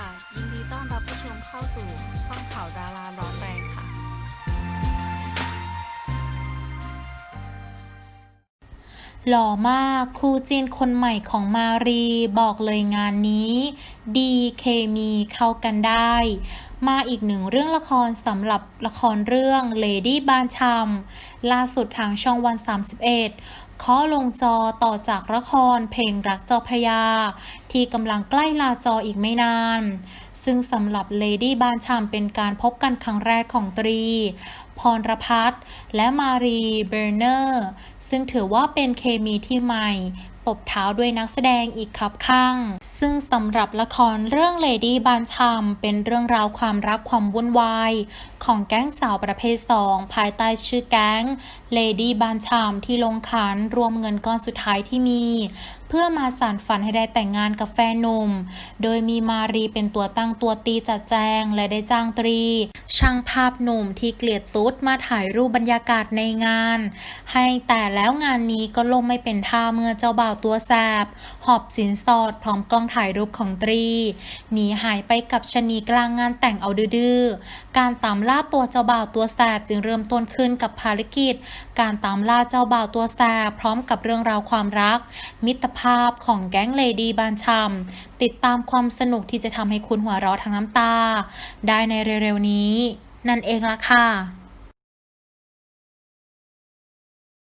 ค่ะ ยินดีต้อนรับผู้ชมเข้าสู่ช่องข่าวดาราร้อนแรงค่ะ หล่อมากคู่จีนคนใหม่ของมารี บอกเลยงานนี้ ดีเคมีเข้ากันได้ มาอีกหนึ่งเรื่องละครสำหรับละครเรื่อง Lady บานชำล่าสุดทางช่องวัน 31เคาะลงจอต่อจากละครเพลงรักเจ้าพระยา ที่กำลังใกล้ลาจออีกไม่นาน ซึ่งสำหรับ Lady บานชำเป็นการพบกันครั้งแรกของตรีพรพัฒและมารีเบอร์เนอร์ ซึ่งถือว่าเป็นเคมีที่ใหม่ ตบเท้าด้วยนักแสดงอีกครับข้าง ซึ่งสำหรับละครเรื่อง Lady บานชำเป็นเรื่องราวความรักความวุ่นวาย ของแก๊งสาวประเภท2ภายใต้ชื่อแก๊ง Lady บานชำที่ลงขันรวมเงินก้อนสุดท้ายที่มี เพื่อมาสานฝันให้ได้แต่งงานกับแฟนหนุ่ม โดยมีมารีเป็นตัวตั้งตัวตีจัดแจงและได้จ้างตรี ช่างภาพหนุ่มที่เกลียดตุ๊ดมาถ่ายรูปบรรยากาศในงาน ให้แต่แล้วงานนี้ก็ล่มไม่เป็นท่าเมื่อเจ้าบ่าวตัวแสบ หอบสินสอดพร้อมกล้องถ่ายรูปของตรีหนีหายไปกับชนีกลางงานแต่งเอาดื้อการตามล่าตัวเจ้าบ่าวตัวแสบจึงเริ่มต้นขึ้นกับภารกิจการตามล่าเจ้าบ่าวตัวแสบพร้อมกับเรื่องราวความรัก มิตรภาพของแก๊งเลดี้บานชำติดตามความสนุกที่จะทำให้คุณหัวเราะทั้งน้ำตา ได้ในเร็วๆนี้ นั่นเองล่ะค่ะ